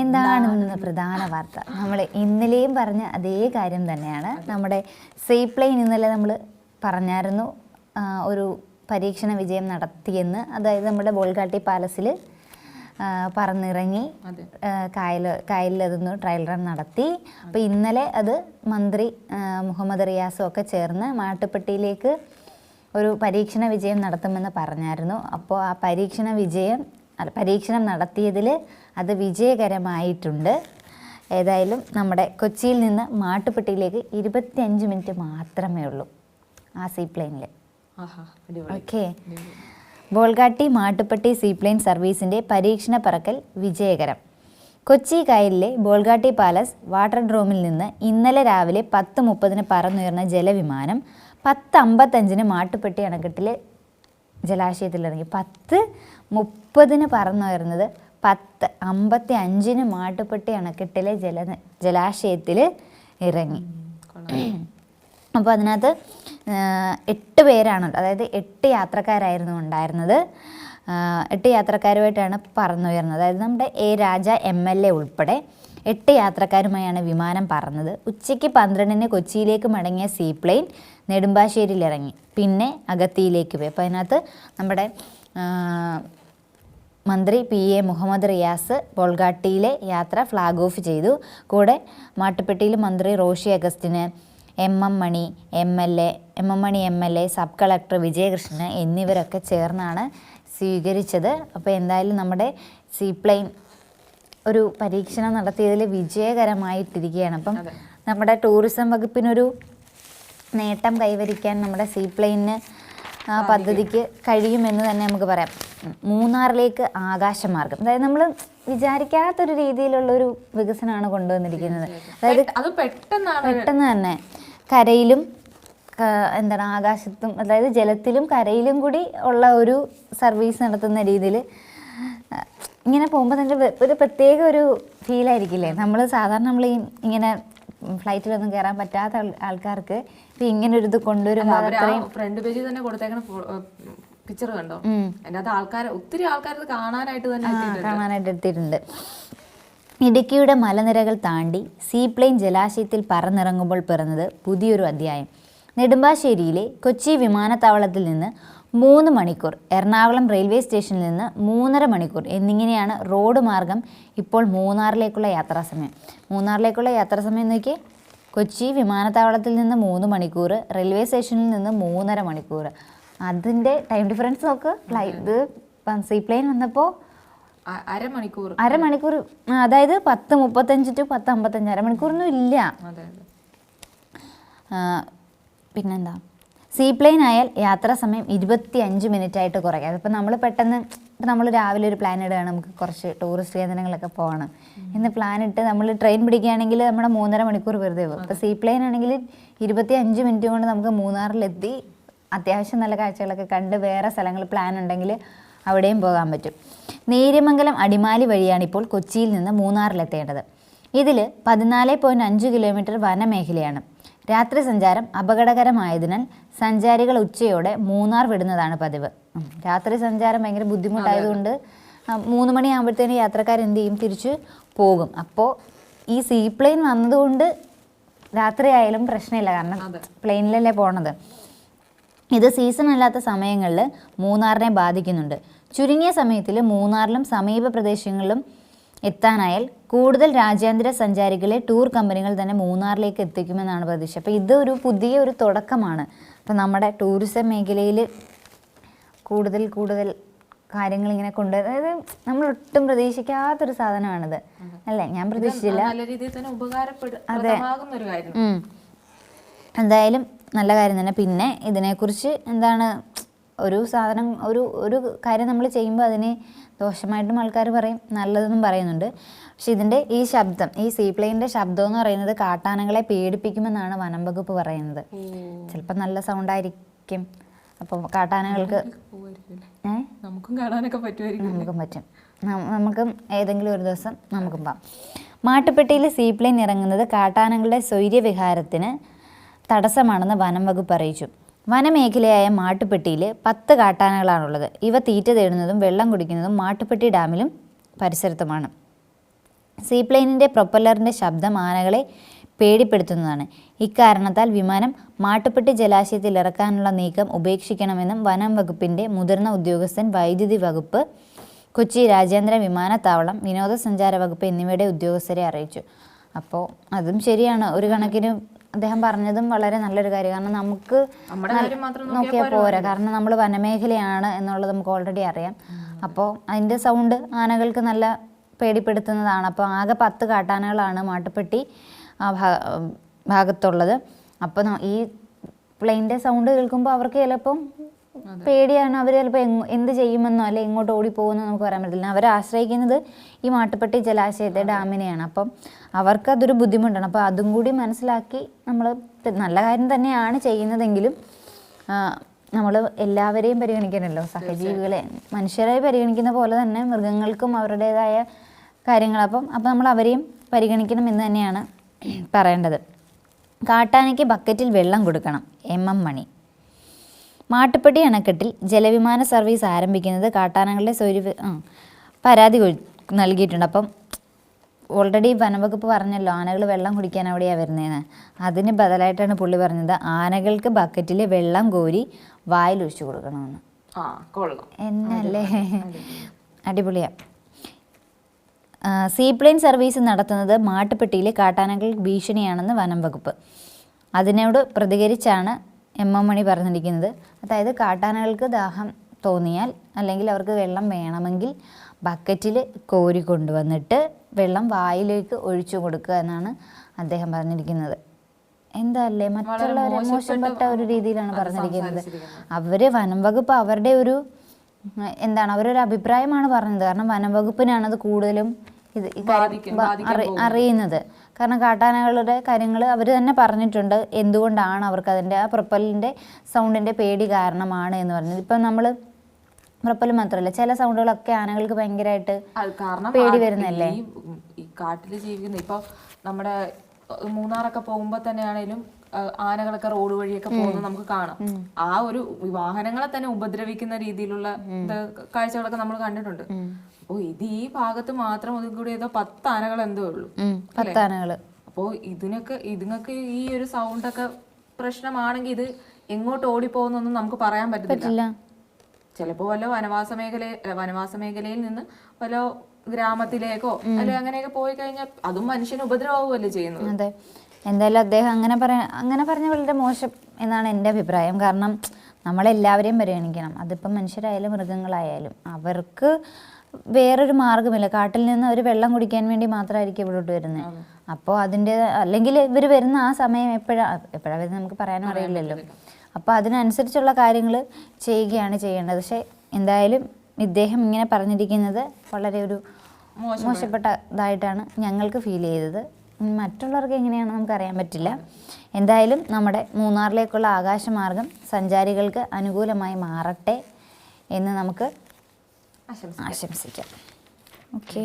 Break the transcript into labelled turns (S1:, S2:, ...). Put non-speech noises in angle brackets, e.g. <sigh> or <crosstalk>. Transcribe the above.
S1: എന്താണ് ഇന്ന് പ്രധാന വാർത്ത? നമ്മൾ ഇന്നലെയും പറഞ്ഞ അതേ കാര്യം തന്നെയാണ്. നമ്മുടെ സീപ്ലെയിൻ ഇന്നലെ നമ്മൾ പറഞ്ഞായിരുന്നു ഒരു പരീക്ഷണ വിജയം നടത്തിയെന്ന്. അതായത് നമ്മുടെ ബോൾഗാട്ടി പാലസിൽ പറന്നിറങ്ങി കായൽ കായലിൽ അതൊന്ന് ട്രയൽ റൺ നടത്തി. അപ്പോൾ ഇന്നലെ അത് മന്ത്രി മുഹമ്മദ് റിയാസും ഒക്കെ ചേർന്ന് മാട്ടുപ്പെട്ടിയിലേക്ക് ഒരു പരീക്ഷണ വിജയം നടത്തുമെന്ന് പറഞ്ഞായിരുന്നു. അപ്പോൾ ആ പരീക്ഷണ വിജയം അല്ല പരീക്ഷണം നടത്തിയതിൽ അത് വിജയകരമായിട്ടുണ്ട്. ഏതായാലും നമ്മുടെ കൊച്ചിയിൽ നിന്ന് മാട്ടുപ്പെട്ടിയിലേക്ക് ഇരുപത്തിയഞ്ച് മിനിറ്റ് മാത്രമേ ഉള്ളൂ ആ സീപ്ലെയിനിൽ ഓക്കെ. ബോൾഗാട്ടി മാട്ടുപ്പെട്ടി സീപ്ലെയിൻ സർവീസിന്റെ പരീക്ഷണ പറക്കൽ വിജയകരം. കൊച്ചി കായലിലെ ബോൾഗാട്ടി പാലസ് വാട്ടർ ഡ്രോമിൽ നിന്ന് ഇന്നലെ രാവിലെ പത്ത് മുപ്പതിന് പറന്നുയർന്ന ജലവിമാനം പത്ത് അമ്പത്തഞ്ചിന് മാട്ടുപ്പെട്ടി അണക്കെട്ടിലെ ജലാശയത്തിലിറങ്ങി. പത്ത് മുപ്പതിന് പറന്നുയർന്നത് പത്ത് അമ്പത്തി അഞ്ചിന് മാട്ടുപ്പെട്ടി അണക്കെട്ടിലെ ജല ജലാശയത്തിൽ ഇറങ്ങി. അപ്പോൾ അതിനകത്ത് എട്ട് പേരാണ് അതായത് എട്ട് യാത്രക്കാരായിരുന്നു ഉണ്ടായിരുന്നത്. എട്ട് യാത്രക്കാരുമായിട്ടാണ് പറന്നുയർന്നത് അതായത് നമ്മുടെ A Raja M L A ഉൾപ്പെടെ എട്ട് യാത്രക്കാരുമായാണ് വിമാനം പറന്നത്. ഉച്ചയ്ക്ക് പന്ത്രണ്ടിന് കൊച്ചിയിലേക്ക് മടങ്ങിയ സീപ്ലെയിൻ നെടുമ്പാശ്ശേരിയിൽ ഇറങ്ങി പിന്നെ അഗത്തിയിലേക്ക് പോയി. അപ്പോൾ അതിനകത്ത് നമ്മുടെ മന്ത്രി പി എ മുഹമ്മദ് റിയാസ് ബോൾഗാട്ടിയിലെ യാത്ര ഫ്ലാഗ് ഓഫ് ചെയ്തു. കൂടെ മാട്ടുപ്പെട്ടിയിൽ മന്ത്രി Roshy Augustine M M Mani M L A M M Mani M L A sub collector Vijayakrishnan എന്നിവരൊക്കെ ചേർന്നാണ് സ്വീകരിച്ചത്. അപ്പോൾ എന്തായാലും നമ്മുടെ സീപ്ലെയിൻ ഒരു പരീക്ഷണം നടത്തിയതിൽ വിജയകരമായിട്ടിരിക്കുകയാണ്. അപ്പം നമ്മുടെ ടൂറിസം വകുപ്പിനൊരു നേട്ടം കൈവരിക്കാൻ നമ്മുടെ സീപ്ലെയിനിന് ആ പദ്ധതിക്ക് കഴിയുമെന്ന് തന്നെ നമുക്ക് പറയാം. മൂന്നാറിലേക്ക് ആകാശമാർഗം. അതായത് നമ്മൾ വിചാരിക്കാത്തൊരു രീതിയിലുള്ള ഒരു വികസനമാണ് കൊണ്ടുവന്നിരിക്കുന്നത്. അതായത് പെട്ടെന്ന് തന്നെ കരയിലും എന്താണ് ആകാശത്തും അതായത് ജലത്തിലും കരയിലും കൂടി ഉള്ള ഒരു സർവീസ് നടത്തുന്ന രീതിയിൽ ഇങ്ങനെ പോകുമ്പോൾ തന്നെ ഒരു പ്രത്യേക ഒരു ഫീലായിരിക്കില്ലേ നമ്മൾ സാധാരണ നമ്മൾ ഈ ഇങ്ങനെ ഫ്ലൈറ്റിലൊന്നും കയറാൻ പറ്റാത്ത ആൾക്കാർക്ക് ഇപ്പം ഇങ്ങനെ ഒരു ഇത് കൊണ്ടുവരുമ്പോൾ അത്രയും
S2: ഫ്രണ്ട് പേജിൽ തന്നെ കൊടുത്തേക്കണ പിക്ചർ കണ്ടോ? അതിനകത്ത് അത് ആൾക്കാർ ഒത്തിരി ആൾക്കാർ കാണാനായിട്ട് തന്നെ.
S1: കാണാനായിട്ട് എത്തിയിട്ടുണ്ട്. ഇടുക്കിയുടെ മലനിരകൾ താണ്ടി സീപ്ലെയിൻ ജലാശയത്തിൽ പറന്നിറങ്ങുമ്പോൾ പിറന്നത് പുതിയൊരു അധ്യായം. നെടുമ്പാശ്ശേരിയിലെ കൊച്ചി വിമാനത്താവളത്തിൽ നിന്ന് മൂന്ന് മണിക്കൂർ. എറണാകുളം റെയിൽവേ സ്റ്റേഷനിൽ നിന്ന് മൂന്നര മണിക്കൂർ. എന്നിങ്ങനെയാണ് റോഡ് മാർഗം ഇപ്പോൾ മൂന്നാറിലേക്കുള്ള യാത്രാസമയം മൂന്നാറിലേക്കുള്ള യാത്രാസമയം നോക്കിയേ. കൊച്ചി വിമാനത്താവളത്തിൽ നിന്ന് മൂന്ന് മണിക്കൂർ റെയിൽവേ സ്റ്റേഷനിൽ നിന്ന് മൂന്നര മണിക്കൂർ. അതിന്റെ ടൈം ഡിഫറൻസ് നോക്ക്. ഫ്ലൈറ്റ് സീപ്ലെയിൻ വന്നപ്പോൾ
S2: അരമണിക്കൂർ.
S1: അരമണിക്കൂർ. അതായത് പത്ത് മുപ്പത്തഞ്ച് ടു പത്ത് അമ്പത്തഞ്ച്. അരമണിക്കൂറൊന്നും ഇല്ല. പിന്നെന്താ? സീപ്ലെയിൻ ആയാൽ യാത്രാ സമയം ഇരുപത്തി അഞ്ച് മിനിറ്റ് ആയിട്ട് കുറയ്ക്കാം. അതിപ്പോൾ നമ്മൾ പെട്ടെന്ന് ഇപ്പം നമ്മൾ രാവിലെ ഒരു പ്ലാൻ ഇടുകയാണ്. നമുക്ക് കുറച്ച് ടൂറിസ്റ്റ് കേന്ദ്രങ്ങളൊക്കെ പോകണം. എന്ന് പ്ലാൻ ഇട്ട് നമ്മൾ ട്രെയിൻ പിടിക്കുകയാണെങ്കിൽ നമ്മുടെ മൂന്നര മണിക്കൂർ വെറുതെ പോകും. ഇപ്പോൾ സീപ്ലെയിൻ ആണെങ്കിൽ ഇരുപത്തി അഞ്ച് മിനിറ്റ് കൊണ്ട് നമുക്ക് മൂന്നാറിലെത്തി അത്യാവശ്യം നല്ല കാഴ്ചകളൊക്കെ കണ്ട് വേറെ സ്ഥലങ്ങൾ പ്ലാൻ ഉണ്ടെങ്കിൽ അവിടെയും പോകാൻ പറ്റും. നേര്യമംഗലം അടിമാലി വഴിയാണ് ഇപ്പോൾ കൊച്ചിയിൽ നിന്ന് മൂന്നാറിലെത്തേണ്ടത്. ഇതിൽ പതിനാല് പോയിന്റ് അഞ്ച് കിലോമീറ്റർ വനമേഖലയാണ്. രാത്രി സഞ്ചാരം അപകടകരമായതിനാൽ സഞ്ചാരികൾ ഉച്ചയോടെ മൂന്നാർ വിടുന്നതാണ് പതിവ്. രാത്രി സഞ്ചാരം ഭയങ്കര ബുദ്ധിമുട്ടായതുകൊണ്ട് മൂന്ന് മണിയാകുമ്പോഴത്തേന് യാത്രക്കാർ എന്ത് ചെയ്യും? തിരിച്ച് പോകും. അപ്പോൾ ഈ സീ പ്ലെയിൻ വന്നതുകൊണ്ട് രാത്രി ആയാലും പ്രശ്നമില്ല. കാരണം പ്ലെയിനിലല്ലേ പോണത്. ഇത് സീസൺ അല്ലാത്ത സമയങ്ങളിൽ മൂന്നാറിനെ ബാധിക്കുന്നുണ്ട്. ചുരുങ്ങിയ സമയത്തിൽ മൂന്നാറിലും സമീപ പ്രദേശങ്ങളിലും എത്താനായാൽ കൂടുതൽ രാജ്യാന്തര സഞ്ചാരികളെ ടൂർ കമ്പനികൾ തന്നെ മൂന്നാറിലേക്ക് എത്തിക്കുമെന്നാണ് പ്രതീക്ഷ. അപ്പോൾ ഇതൊരു ഒരു പുതിയ ഒരു തുടക്കമാണ്. അപ്പോൾ നമ്മുടെ ടൂറിസം മേഖലയിൽ കൂടുതൽ കൂടുതൽ കാര്യങ്ങൾ ഇങ്ങനെ കൊണ്ട് അതായത് നമ്മൾ ഒട്ടും പ്രതീക്ഷിക്കാത്തൊരു സാധനമാണിത്. അല്ലേ? ഞാൻ പ്രതീക്ഷിച്ചില്ല. അതെ. എന്തായാലും നല്ല കാര്യം തന്നെ. പിന്നെ ഇതിനെക്കുറിച്ച് എന്താണ് ഒരു സാധനം ഒരു ഒരു കാര്യം നമ്മൾ ചെയ്യുമ്പോൾ അതിനെ ദോഷമായിട്ടും ആൾക്കാർ പറയും നല്ലതെന്നും പറയുന്നുണ്ട്. പക്ഷെ ഇതിന്റെ ഈ ശബ്ദം ഈ സീപ്ലെയിന്റെ ശബ്ദം എന്ന് പറയുന്നത് കാട്ടാനകളെ പേടിപ്പിക്കുമെന്നാണ് വനം വകുപ്പ് പറയുന്നത്. ചിലപ്പോൾ നല്ല സൗണ്ടായിരിക്കും അപ്പോൾ കാട്ടാനകൾക്ക്
S2: നമുക്കും കാണാനൊക്കെ പറ്റുമായിരിക്കും
S1: നമുക്കും പറ്റും. നമുക്കും ഏതെങ്കിലും ഒരു ദിവസം നമുക്കും പോകാം മാട്ടുപ്പെട്ടിയിൽ സീപ്ലെയിൻ ഇറങ്ങുന്നത് കാട്ടാനകളുടെ സ്വൈര്യവിഹാരത്തിന് തടസ്സമാണെന്ന് വനം വകുപ്പ് അറിയിച്ചു. വനമേഖലയായ മാട്ടുപ്പെട്ടിയിൽ പത്ത് കാട്ടാനകളാണുള്ളത്. ഇവ തീറ്റ തേടുന്നതും വെള്ളം കുടിക്കുന്നതും മാട്ടുപ്പെട്ടി ഡാമിലും പരിസരത്തുമാണ്. സീപ്ലെയിനിന്റെ പ്രൊപ്പല്ലറിന്റെ ശബ്ദം ആനകളെ പേടിപ്പെടുത്തുന്നതാണ്. ഇക്കാരണത്താൽ വിമാനം മാട്ടുപ്പെട്ടി ജലാശയത്തിൽ ഇറക്കാനുള്ള നീക്കം ഉപേക്ഷിക്കണമെന്നും വനം വകുപ്പിന്റെ മുതിർന്ന ഉദ്യോഗസ്ഥൻ വൈദ്യുതി വകുപ്പ് കൊച്ചി രാജ്യാന്തര വിമാനത്താവളം വിനോദസഞ്ചാര വകുപ്പ് എന്നിവയുടെ ഉദ്യോഗസ്ഥരെ അറിയിച്ചു. അപ്പോൾ അതും ശരിയാണ്. ഒരു കണക്കിന് അദ്ദേഹം പറഞ്ഞതും വളരെ നല്ലൊരു കാര്യം. കാരണം നമുക്ക് നോക്കിയാൽ പോരാ കാരണം നമ്മൾ വനമേഖലയാണ് എന്നുള്ളത് നമുക്ക് ഓൾറെഡി അറിയാം. അപ്പോൾ അതിന്റെ സൗണ്ട് ആനകൾക്ക് നല്ല പേടിപ്പെടുത്തുന്നതാണ്. അപ്പോൾ ആകെ പത്ത് കാട്ടാനകളാണ് മാട്ടുപ്പെട്ടി ആ ഭാഗത്തുള്ളത്. അപ്പോൾ ഈ പ്ലെയിന്റെ സൗണ്ട് കേൾക്കുമ്പോൾ അവർക്ക് ചിലപ്പം പേടിയാണ് അവർ ചിലപ്പോൾ എന്ത് ചെയ്യുമെന്നോ അല്ലെ എങ്ങോട്ട് ഓടിപ്പോകുമെന്നോ നമുക്ക് പറയാൻ പറ്റില്ല. അവർ ആശ്രയിക്കുന്നത് ഈ മാട്ടുപ്പെട്ടി ജലാശയത്തെ ഡാമിനെയാണ്. അപ്പം അവർക്ക് അതൊരു ബുദ്ധിമുട്ടാണ്. അപ്പോൾ അതും കൂടി മനസ്സിലാക്കി നമ്മൾ നല്ല കാര്യം തന്നെയാണ് ചെയ്യുന്നതെങ്കിലും നമ്മൾ എല്ലാവരെയും പരിഗണിക്കണമല്ലോ സഹജീവികളെ മനുഷ്യരെ പരിഗണിക്കുന്ന പോലെ തന്നെ മൃഗങ്ങൾക്കും അവരുടേതായ കാര്യങ്ങൾ അപ്പം അപ്പം നമ്മൾ അവരെയും പരിഗണിക്കണം എന്ന് തന്നെയാണ് പറയേണ്ടത്. കാട്ടാനയ്ക്ക് ബക്കറ്റിൽ വെള്ളം കൊടുക്കണം. എം എം മണി. മാട്ടുപ്പെട്ടി അണക്കെട്ടിൽ ജലവിമാന സർവീസ് ആരംഭിക്കുന്നത് കാട്ടാനകളുടെ സ്വരു പരാതി നൽകിയിട്ടുണ്ട്. അപ്പം ഓൾറെഡി വനവകുപ്പ് പറഞ്ഞല്ലോ ആനകൾ വെള്ളം കുടിക്കാൻ അവിടെയാണ് വരുന്നതെന്ന് അതിന് ബദലായിട്ടാണ് പുള്ളി പറഞ്ഞത് ആനകൾക്ക് ബക്കറ്റിൽ വെള്ളം കോരി വായിൽ
S2: ഒഴിച്ചു കൊടുക്കണമെന്ന്
S1: എന്നല്ലേ? <laughs> അടിപൊളിയാ. സീപ്ലെയിൻ സർവീസ് നടത്തുന്നത് മാട്ടുപ്പെട്ടിയിലെ കാട്ടാനകൾ ഭീഷണിയാണെന്ന് വനം വകുപ്പ് അതിനോട് പ്രതികരിച്ചാണ് എം എം മണി പറഞ്ഞിരിക്കുന്നത്. അതായത് കാട്ടാനകൾക്ക് ദാഹം തോന്നിയാൽ അല്ലെങ്കിൽ അവർക്ക് വെള്ളം വേണമെങ്കിൽ ബക്കറ്റിൽ കോരി കൊണ്ടുവന്നിട്ട് വെള്ളം വായിലേക്ക് ഒഴിച്ചു കൊടുക്കുക എന്നാണ് അദ്ദേഹം പറഞ്ഞിരിക്കുന്നത്. എന്താ അല്ലേ മറ്റുള്ളവരെ മോശപ്പെട്ട ഒരു രീതിയിലാണ് പറഞ്ഞിരിക്കുന്നത്. അവർ വനം വകുപ്പ് അവരുടെ ഒരു എന്താണ് അവരൊരു അഭിപ്രായമാണ് പറഞ്ഞത്. കാരണം വനം വകുപ്പിനാണ് അത് കൂടുതലും ഇത് അറിയുന്നത്. കാരണം കാട്ടാനകളുടെ കാര്യങ്ങൾ അവർ തന്നെ പറഞ്ഞിട്ടുണ്ട് എന്തുകൊണ്ടാണ് അവർക്ക് അതിന്റെ ആ പ്രൊപ്പലിന്റെ സൗണ്ടിന്റെ പേടി കാരണമാണ് എന്ന് പറഞ്ഞത്. ഇപ്പം നമ്മൾ പ്രൊപ്പൽ മാത്രമല്ല ചില സൗണ്ടുകളൊക്കെ ആനകൾക്ക് ഭയങ്കരമായിട്ട് പേടി വരുന്നല്ലേ?
S2: കാട്ടിൽ ജീവിക്കുന്ന ഇപ്പൊ നമ്മുടെ മൂന്നാറൊക്കെ പോകുമ്പോ തന്നെയാണേലും ആനകളൊക്കെ റോഡ് വഴിയൊക്കെ പോകുന്നത് നമുക്ക് കാണാം. ആ ഒരു വാഹനങ്ങളെ തന്നെ ഉപദ്രവിക്കുന്ന രീതിയിലുള്ള കാഴ്ചകളൊക്കെ നമ്മൾ കണ്ടിട്ടുണ്ട്. അപ്പോ ഇത് ഈ ഭാഗത്ത് മാത്രം ഒതുകൂടി ഏതോ പത്ത് ആനകൾ എന്തോ ഉള്ളൂ.
S1: പത്ത് പത്താനകൾ
S2: അപ്പോ ഇതിനൊക്കെ ഇതിനൊക്കെ ഈ ഒരു സൗണ്ട് ഒക്കെ പ്രശ്നമാണെങ്കിൽ ഇത് എങ്ങോട്ട് ഓടിപ്പോകുന്നൊന്നും നമുക്ക് പറയാൻ പറ്റത്തില്ല.
S1: പറ്റില്ല.
S2: ചിലപ്പോ വല്ല വനവാസ മേഖല വനവാസ മേഖലയിൽ നിന്ന് വല്ല ഗ്രാമത്തിലേക്കോ അല്ലെ അങ്ങനെയൊക്കെ പോയി കഴിഞ്ഞാൽ അതും മനുഷ്യന് ഉപദ്രവമാവുമല്ലേ ചെയ്യുന്നത്.
S1: അതെ. എന്തായാലും അദ്ദേഹം അങ്ങനെ പറയ അങ്ങനെ പറഞ്ഞ വളരെ മോശം എന്നാണ് എന്റെ അഭിപ്രായം. കാരണം നമ്മളെല്ലാവരെയും പരിഗണിക്കണം. അതിപ്പം മനുഷ്യരായാലും മൃഗങ്ങളായാലും അവർക്ക് വേറൊരു മാർഗമില്ല. കാട്ടിൽ നിന്ന് അവർ വെള്ളം കുടിക്കാൻ വേണ്ടി മാത്രമായിരിക്കും ഇവിടോട്ട് വരുന്നത് അപ്പോൾ അതിന്റെ അല്ലെങ്കിൽ ഇവർ വരുന്ന ആ സമയം എപ്പോഴാണ് എപ്പോഴാണ് വരുന്നത് നമുക്ക് പറയാനും അറിയില്ലല്ലോ. അപ്പോൾ അതിനനുസരിച്ചുള്ള കാര്യങ്ങൾ ചെയ്യുകയാണ് ചെയ്യേണ്ടത്. പക്ഷേ എന്തായാലും ഇദ്ദേഹം ഇങ്ങനെ പറഞ്ഞിരിക്കുന്നത് വളരെ ഒരു മോശപ്പെട്ടതായിട്ടാണ് ഞങ്ങൾക്ക് ഫീൽ ചെയ്തത്. മറ്റുള്ളവർക്ക് എങ്ങനെയാണെന്ന് നമുക്ക് അറിയാൻ പറ്റില്ല. എന്തായാലും നമ്മുടെ മൂന്നാറിലേക്കുള്ള ആകാശമാർഗം സഞ്ചാരികൾക്ക് അനുകൂലമായി മാറട്ടെ എന്ന് നമുക്ക് ആശംസിക്കാം. ഓക്കെ.